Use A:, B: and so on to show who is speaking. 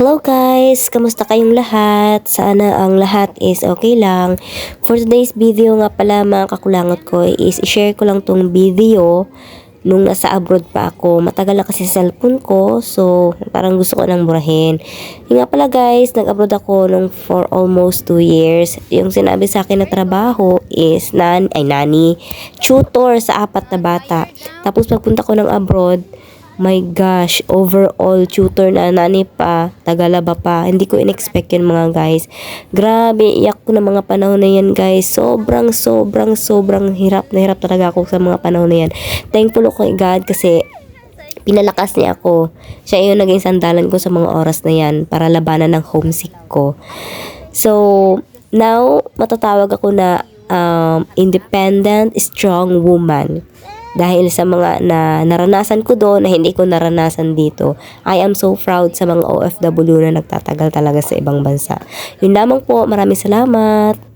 A: Hello guys! Kamusta kayong lahat? Sana ang lahat is okay lang. For today's video nga pala mga kakulangot ko is i-share ko lang tong video nung nasa abroad pa ako. Matagal na kasi sa cellphone ko so parang gusto ko nang burahin. Yung nga pala guys, nag-abroad ako nung for almost 2 years. Yung sinabi sa akin na trabaho is nan ay nani, tutor sa apat na bata. Tapos pagpunta ko ng abroad, My gosh, overall tutor na nani pa, tagalaba pa. Hindi ko in-expect yun mga guys. Grabe, iyak ko na mga panahon na yan guys. Sobrang, sobrang, sobrang hirap na hirap talaga ako sa mga panahon na yan. Thankful ako kay God kasi pinalakas niya ako. Siya yung naging sandalan ko sa mga oras na yan para labanan ng homesick ko. So, now, matatawag ako na um, independent, strong woman. Dahil sa mga na naranasan ko doon na hindi ko naranasan dito. I am so proud sa mga OFW na nagtatagal talaga sa ibang bansa. Yun lamang po. Maraming salamat.